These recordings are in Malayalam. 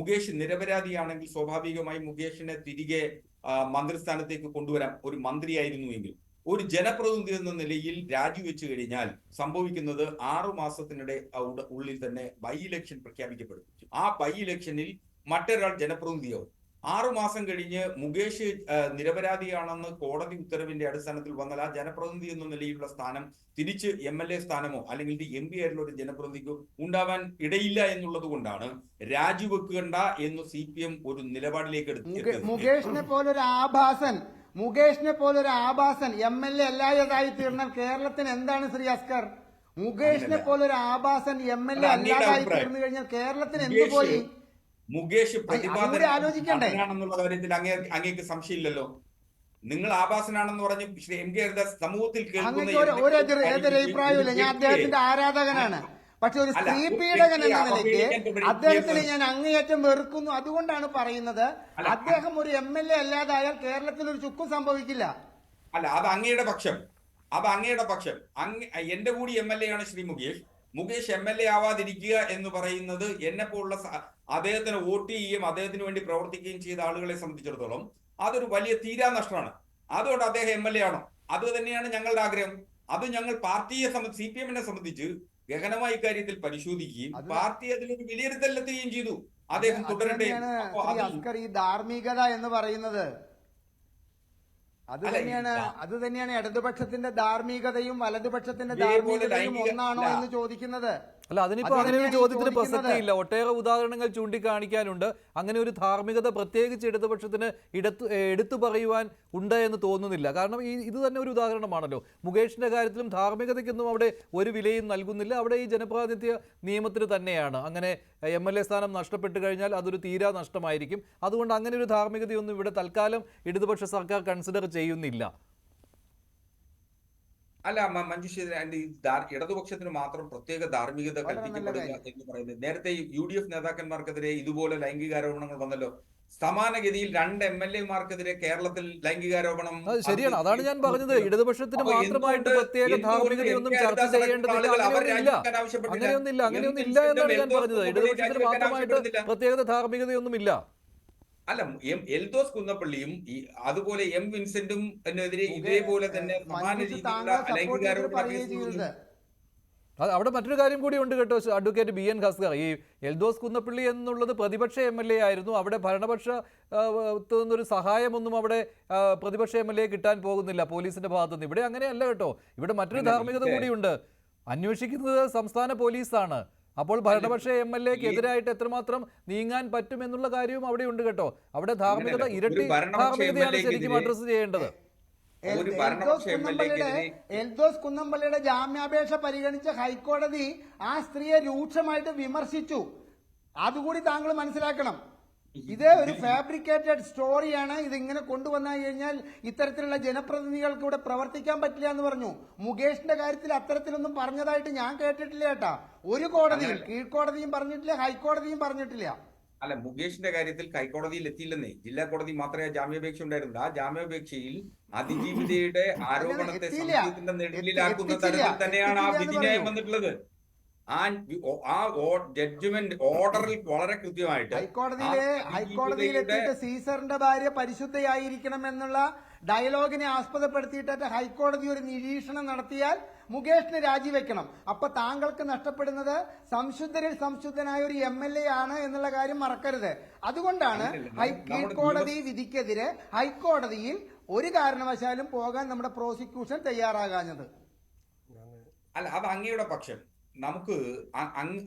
മുകേഷ് നിരപരാധിയാണെങ്കിൽ സ്വാഭാവികമായി മുകേഷിനെ തിരികെ മന്ത്രിസ്ഥാനത്തേക്ക് കൊണ്ടുവരാം ഒരു മന്ത്രിയായിരുന്നു എങ്കിൽ. ഒരു ജനപ്രതിനിധി എന്ന നിലയിൽ രാജിവെച്ചു കഴിഞ്ഞാൽ സംഭവിക്കുന്നത് ആറു മാസത്തിനിടെ ഉള്ളിൽ തന്നെ ബൈ ഇലക്ഷൻ പ്രഖ്യാപിക്കപ്പെടും. ആ ബൈ ഇലക്ഷനിൽ മറ്റൊരാൾ ജനപ്രതിനിധിയാവും. ആറു മാസം കഴിഞ്ഞ് മുകേഷ് നിരപരാധിയാണെന്ന് കോടതി ഉത്തരവിന്റെ അടിസ്ഥാനത്തിൽ വന്നാൽ ആ ജനപ്രതിനിധി എന്ന നിലയിലുള്ള സ്ഥാനം തിരിച്ച് എം എൽ എ സ്ഥാനമോ അല്ലെങ്കിൽ എം പി ആയിട്ടുള്ള ഒരു ജനപ്രതിനിധിക്കോ ഉണ്ടാവാൻ ഇടയില്ല എന്നുള്ളത് കൊണ്ടാണ് രാജിവെക്കേണ്ട എന്ന് സി പി എം ഒരു നിലപാടിലേക്ക് എടുത്തു മുകേഷിനെ പോലൊരു ആഭാസൻ മുകേഷിനെ പോലൊരു ആഭാസൻ എം എൽ എ അല്ലാതായി തീർന്നാൽ കേരളത്തിന് എന്താണ് ശ്രീ അസ്കർ? മുകേഷിനെ. പോലൊരു ആഭാസൻ എം എൽ എ അല്ലാതായി തീർന്നു കഴിഞ്ഞാൽ കേരളത്തിന് എന്ത് പോയി? മുകേഷ്? പ്രതിപാദനാണെന്നുള്ള കാര്യത്തിൽ അങ്ങേ അങ്ങേക്ക് സംശയമില്ലല്ലോ. നിങ്ങൾ ആഭാസനാണെന്ന് പറഞ്ഞ് ശ്രീ എം കെ ഹരിദാസ് സമൂഹത്തിൽ കേൾക്കുന്ന ഞാൻ അദ്ദേഹത്തിന്റെ ആരാധകനാണ്. പക്ഷെ ഒരു സ്ത്രീ പീഡകൻ എന്ന നിലയ്ക്ക് അദ്ദേഹത്തിന് ഞാൻ അങ്ങേയറ്റം വെറുക്കുന്നു. അതുകൊണ്ടാണ് പറയുന്നത് അദ്ദേഹം ഒരു എം എൽ എ അല്ലാതായാൽ കേരളത്തിൽ ഒരു ചുക്കും സംഭവിക്കില്ല. അല്ല അത് അങ്ങയുടെ പക്ഷം. അത് അങ്ങയുടെ പക്ഷം. അങ്ങ് എന്റെ കൂടി എം എൽ എ ആണ് Shri Mukesh. Mukesh M L A ആവാതിരിക്കുക എന്ന് പറയുന്നത് എന്നെ പോലുള്ള അദ്ദേഹത്തിന് വോട്ട് ചെയ്യുകയും അദ്ദേഹത്തിന് വേണ്ടി പ്രവർത്തിക്കുകയും ചെയ്ത ആളുകളെ സംബന്ധിച്ചിടത്തോളം അതൊരു വലിയ തീരാ നഷ്ടമാണ്. അതുകൊണ്ട് അദ്ദേഹം എം എൽ എ ആണോ? അത് തന്നെയാണ് ഞങ്ങളുടെ ആഗ്രഹം. അത് ഞങ്ങൾ പാർട്ടിയെ സംബന്ധിച്ച് സി പി എമ്മിനെ സംബന്ധിച്ച് ഗഹനമായി ഇക്കാര്യത്തിൽ പരിശോധിക്കുകയും പാർട്ടി അതിലൊരു വിലയിരുത്തലെത്തുകയും ചെയ്തു. അദ്ദേഹം തുടരണ്ടേ തുടരട്ടെ അസ്കർ ഈ ധാർമ്മികത എന്ന് പറയുന്നത്. അത് തന്നെയാണ് അത് തന്നെയാണ് ഇടതുപക്ഷത്തിന്റെ ധാർമ്മികതയും വലതുപക്ഷത്തിന്റെ ധാർമ്മികതയും ഒന്നാണോ എന്ന് ചോദിക്കുന്നത്? അല്ല അതിനിപ്പോ അങ്ങനെ ഒരു ചോദ്യത്തിന്. പ്രസക്തിയില്ല. ഒട്ടേറെ ഉദാഹരണങ്ങൾ ചൂണ്ടിക്കാണിക്കാനുണ്ട്. അങ്ങനെ ഒരു ധാർമ്മികത പ്രത്യേകിച്ച് ഇടതുപക്ഷത്തിന് ഇടത്ത് എടുത്തു പറയുവാൻ ഉണ്ട് എന്ന് തോന്നുന്നില്ല. കാരണം ഈ ഇത് തന്നെ ഒരു ഉദാഹരണമാണല്ലോ. മുകേഷിന്റെ കാര്യത്തിലും ധാർമ്മികതയ്ക്കൊന്നും അവിടെ ഒരു വിലയും നൽകുന്നില്ല. അവിടെ ഈ ജനപ്രാതിനിധ്യ നിയമത്തിന് തന്നെയാണ്. അങ്ങനെ എം എൽ എ സ്ഥാനം നഷ്ടപ്പെട്ടു കഴിഞ്ഞാൽ അതൊരു തീരാ നഷ്ടമായിരിക്കും. അതുകൊണ്ട് അങ്ങനെ ഒരു ധാർമ്മികതയൊന്നും ഇവിടെ തൽക്കാലം ഇടതുപക്ഷ സർക്കാർ കൺസിഡർ ചെയ്യുന്നില്ല. അല്ല മ- അതിന്റെ ഈ ഇടതുപക്ഷത്തിന് മാത്രം പ്രത്യേക ധാർമ്മികത കൽപ്പിക്കപ്പെടുക എന്ന് പറയുന്നത്. നേരത്തെ യു ഡി എഫ് നേതാക്കന്മാർക്കെതിരെ ഇതുപോലെ ലൈംഗികാരോപണങ്ങൾ വന്നല്ലോ സമാനഗതിയിൽ രണ്ട് എം എൽ എമാർക്കെതിരെ കേരളത്തിൽ ലൈംഗികാരോപണം ശരിയാണ്. അതാണ് ഞാൻ പറഞ്ഞത്. ഇടതുപക്ഷത്തിന് മാത്രമായിട്ട് പ്രത്യേക ധാർമ്മികതയൊന്നും ചർച്ച ചെയ്യേണ്ടതില്ല. എന്നാണ് ഞാൻ പറഞ്ഞത്. ഇടതുപക്ഷത്തിന് മാത്രമായിട്ട് പ്രത്യേക പ്രത്യേക ധാർമ്മികതയൊന്നുമില്ല. അല്ല എം എൽദോസ് കുന്നപ്പള്ളിയും ഈ അതുപോലെ എം വിൻസെന്റും എതിരെ ഇതേപോലെ തന്നെ സമാന രീതിയിലുള്ള ലൈംഗികാരോപണ അവിടെ മറ്റൊരു കാര്യം കൂടി ഉണ്ട് കേട്ടോ അഡ്വക്കേറ്റ് ബി എൻ ഖാസ്കർ. ഈ എൽദോസ് കുന്നപ്പള്ളി എന്നുള്ളത് പ്രതിപക്ഷ എം എൽ എ ആയിരുന്നു. അവിടെ ഭരണപക്ഷ നിന്നൊരു സഹായമൊന്നും അവിടെ പ്രതിപക്ഷ എം എൽ എ കിട്ടാൻ പോകുന്നില്ല പോലീസിന്റെ ഭാഗത്തു നിന്ന് ഇവിടെ അങ്ങനെയല്ല കേട്ടോ. ഇവിടെ മറ്റൊരു ധാർമ്മികത കൂടിയുണ്ട്. അന്വേഷിക്കുന്നത് സംസ്ഥാന പോലീസാണ്. അപ്പോൾ ഭരണപക്ഷ എം എൽ എക്ക് എതിരായിട്ട് എത്രമാത്രം നീങ്ങാൻ പറ്റും എന്നുള്ള കാര്യവും അവിടെ ഉണ്ട് കേട്ടോ. അവിടെ ധാർമ്മികത ഇരട്ടി ധാർമ്മികതയാണ് ശരിക്കും അഡ്രസ് ചെയ്യേണ്ടത്. എൽദോസ് കുന്നമ്പള്ളിയുടെ ജാമ്യാപേക്ഷ പരിഗണിച്ച ഹൈക്കോടതി ആ സ്ത്രീയെ രൂക്ഷമായിട്ട് വിമർശിച്ചു. അതുകൂടി താങ്കൾ മനസ്സിലാക്കണം. ഇത് ഒരു ഫാബ്രിക്കേറ്റഡ് സ്റ്റോറിയാണ് ഇത് ഇങ്ങനെ കൊണ്ടുവന്നു കഴിഞ്ഞാൽ ഇത്തരത്തിലുള്ള ജനപ്രതിനിധികൾക്ക് ഇവിടെ പ്രവർത്തിക്കാൻ പറ്റില്ല എന്ന് പറഞ്ഞു. മുകേഷിന്റെ കാര്യത്തിൽ അത്തരത്തിലൊന്നും പറഞ്ഞതായിട്ട് ഞാൻ കേട്ടിട്ടില്ല കേട്ടാ. ഒരു കോടതിയും കീഴ്ക്കോടതിയും പറഞ്ഞിട്ടില്ല ഹൈക്കോടതിയും പറഞ്ഞിട്ടില്ല. അല്ല മുകേഷിന്റെ കാര്യത്തിൽ ഹൈക്കോടതിയിൽ എത്തിയില്ലെന്നേ. ജില്ലാ കോടതി മാത്രമേ ജാമ്യാപേക്ഷ ഉണ്ടായിരുന്നുള്ളൂ. ആ ജാമ്യാപേക്ഷയിൽ അതിജീവിതയുടെ ആരോപണത്തെ. സംശയത്തിന്റെ തരത്തിൽ തന്നെയാണ് ആ വിധിന്യായം. വന്നിട്ടുള്ളത്. ആ ജഡ്ജ്മെന്റ് ഓർഡറിൽ വളരെ കൃത്യമായിട്ട് ഹൈക്കോടതിയിലെ ഹൈക്കോടതിയിലെത്തിയിട്ട് സീസറിന്റെ ഭാര്യ പരിശുദ്ധയായിരിക്കണം എന്നുള്ള ഡയലോഗിനെ ആസ്പദപ്പെടുത്തിയിട്ട് ഹൈക്കോടതി ഒരു നിരീക്ഷണം നടത്തിയാൽ മുകേഷിന് രാജിവെക്കണം. അപ്പൊ താങ്കൾക്ക് നഷ്ടപ്പെടുന്നത് സംശുദ്ധരിൽ സംശുദ്ധനായ ഒരു എം എൽ എ ആണ് എന്നുള്ള കാര്യം മറക്കരുത്. അതുകൊണ്ടാണ് ഹൈക്കോടതി കീഴ്ക്കോടതി വിധിക്കെതിരെ ഹൈക്കോടതിയിൽ ഒരു കാരണവശാലും പോകാൻ നമ്മുടെ പ്രോസിക്യൂഷൻ തയ്യാറാകാഞ്ഞത്. അല്ല അത് അങ്ങയുടെ പക്ഷം. നമുക്ക്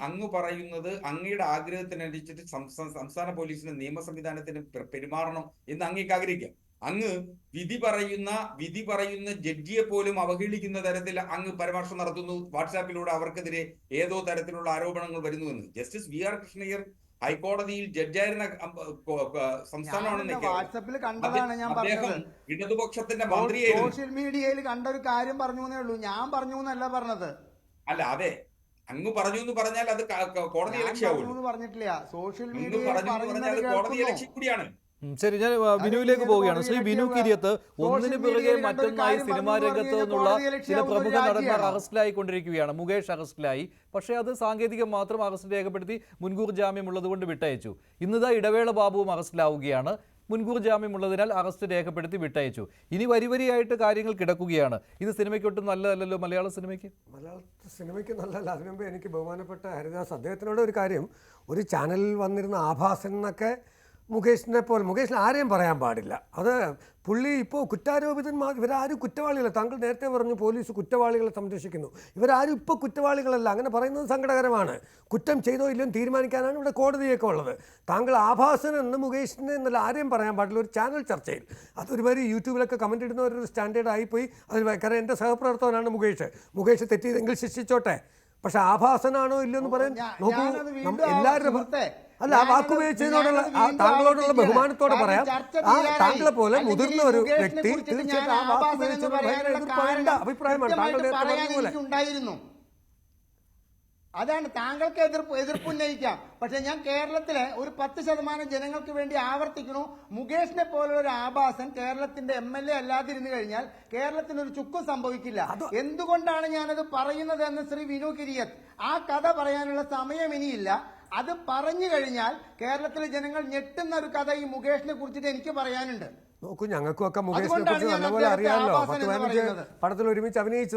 അങ്ങ് പറയുന്നത് അങ്ങയുടെ ആഗ്രഹത്തിനനുസരിച്ചിട്ട് സംസ്ഥാന സംസ്ഥാന പോലീസിന് നിയമ സംവിധാനത്തിന് പെരുമാറണം എന്ന് അങ്ങേക്ക് ആഗ്രഹിക്കാം. അങ്ങ് വിധി പറയുന്ന വിധി പറയുന്ന ജഡ്ജിയെ പോലും അവഹേളിക്കുന്ന തരത്തിൽ അങ്ങ് പരാമർശം നടത്തുന്നു. വാട്സാപ്പിലൂടെ അവർക്കെതിരെ ഏതോ തരത്തിലുള്ള ആരോപണങ്ങൾ വരുന്നുവെന്ന് ജസ്റ്റിസ് വി ആർ കൃഷ്ണയ്യർ ഹൈക്കോടതിയിൽ ജഡ്ജായിരുന്ന സംസ്ഥാനമാണെന്ന് വാട്സപ്പിൽ കണ്ടതാണ് ഞാൻ അദ്ദേഹം പറഞ്ഞത് ഇടതുപക്ഷത്തിന്റെ മന്ത്രിയായിരുന്നു. സോഷ്യൽ മീഡിയയിൽ കണ്ട ഒരു കാര്യം പറഞ്ഞു എന്നേ ഉള്ളൂ. ഞാൻ പറഞ്ഞു എന്നല്ല പറഞ്ഞത്. അല്ല അതെ. അങ്ങ് പറഞ്ഞു എന്ന് പറഞ്ഞാൽ അത് കോടതി ഇലക്ഷൻ പറഞ്ഞിട്ടില്ല. സോഷ്യൽ മീഡിയ പറഞ്ഞു എന്ന് പറഞ്ഞാൽ കോടതി കൂടിയാണ്. ശരി ഞാൻ ബിനുവിലേക്ക് പോവുകയാണ്. ശ്രീ ബിനു കിരിയത്ത് ഒന്നിനു പിറകെ മറ്റൊന്നായി സിനിമാ രംഗത്ത് നിന്നുള്ള ചില പ്രമുഖ നടന്മാർ. അറസ്റ്റിലായിക്കൊണ്ടിരിക്കുകയാണ്. മുകേഷ് അറസ്റ്റിലായി. പക്ഷേ അത് സാങ്കേതികം മാത്രം അറസ്റ്റ് രേഖപ്പെടുത്തി മുൻകൂർ ജാമ്യം ഉള്ളതുകൊണ്ട് വിട്ടയച്ചു. ഇന്നിതാ ഇടവേള ബാബുവും അറസ്റ്റിലാവുകയാണ്. മുൻകൂർ ജാമ്യമുള്ളതിനാൽ അറസ്റ്റ് രേഖപ്പെടുത്തി വിട്ടയച്ചു. ഇനി വരിവരിയായിട്ട് കാര്യങ്ങൾ കിടക്കുകയാണ്. ഇത് സിനിമയ്ക്കൊട്ടും നല്ലതല്ലല്ലോ മലയാള സിനിമയ്ക്ക്? മലയാള സിനിമയ്ക്ക് നല്ലതല്ല. അതിനുമ്പോൾ എനിക്ക് ബഹുമാനപ്പെട്ട ഹരിദാസ് അദ്ദേഹത്തിനോട് ഒരു കാര്യം. ഒരു ചാനലിൽ വന്നിരുന്ന ആഭാസൻ എന്നൊക്കെ മുകേഷിനെ പോലെ. മുകേഷിന് ആരെയും പറയാൻ പാടില്ല. അത് പുള്ളി ഇപ്പോൾ കുറ്റാരോപിതന്മാർ ഇവരാരും കുറ്റവാളികളല്ല. താങ്കൾ നേരത്തെ പറഞ്ഞു പോലീസ് കുറ്റവാളികളെ സംരക്ഷിക്കുന്നു. ഇവരാരും ഇപ്പോൾ കുറ്റവാളികളല്ല. അങ്ങനെ പറയുന്നത് സങ്കടകരമാണ്. കുറ്റം ചെയ്തോ ഇല്ലയോ തീരുമാനിക്കാനാണ് ഇവിടെ കോടതിയൊക്കെ ഉള്ളത്. താങ്കൾ ആഭാസൻ എന്ന് മുകേഷിനെ എന്നല്ല ആരെയും പറയാൻ പാടില്ല. ഒരു ചാനൽ ചർച്ചയിൽ. അതൊരുമാതിരി യൂട്യൂബിലൊക്കെ കമന്റ് ഇടുന്ന ഒരു സ്റ്റാൻഡേർഡ് ആയിപ്പോയി അതിൽ കാരണം എന്റെ സഹപ്രവർത്തകനാണ് മുകേഷ്. മുകേഷ് തെറ്റിയതെങ്കിൽ ശിക്ഷിച്ചോട്ടെ. പക്ഷെ ആഭാസനാണോ ഇല്ലയോ എന്ന് പറയാൻ നോക്കൂ. എല്ലാവരുടെ അല്ല ആ വാക്ക് വീണ്ടും താങ്കളോടുള്ള ബഹുമാനത്തോടെ പറയാം. ആ താങ്കളെ പോലെ മുതിർന്ന ഒരു വ്യക്തി തീർച്ചയായിട്ടും ആ അഭിപ്രായമാണ് താങ്കളുടെ പോലെ. അതാണ് താങ്കൾക്ക് എതിർപ്പ് എതിർപ്പ് ഉന്നയിക്കാം. പക്ഷെ ഞാൻ കേരളത്തിലെ ഒരു പത്ത് ശതമാനം ജനങ്ങൾക്ക് വേണ്ടി ആവർത്തിക്കണു മുകേഷിനെ പോലുള്ള ഒരു ആഭാസൻ കേരളത്തിന്റെ എം എൽ എ അല്ലാതിരുന്നു കഴിഞ്ഞാൽ കേരളത്തിന് ഒരു ചുക്കും സംഭവിക്കില്ല. എന്തുകൊണ്ടാണ് ഞാനത് പറയുന്നത് എന്ന് ശ്രീ വിനു കിരിയത്ത്? ആ കഥ പറയാനുള്ള സമയം ഇനിയില്ല. അത് പറഞ്ഞു കഴിഞ്ഞാൽ കേരളത്തിലെ ജനങ്ങൾ ഞെട്ടുന്ന ഒരു കഥ ഈ മുകേഷിനെ കുറിച്ചിട്ട് എനിക്ക് പറയാനുണ്ട്. നോക്കൂ ഞങ്ങൾക്കും ഒക്കെ മുകേഷിനെ കുറിച്ച് നല്ലപോലെ അറിയാമല്ലോ. പത്ത് പതിനഞ്ച് പടത്തിൽ ഒരുമിച്ച് അഭിനയിച്ചത്.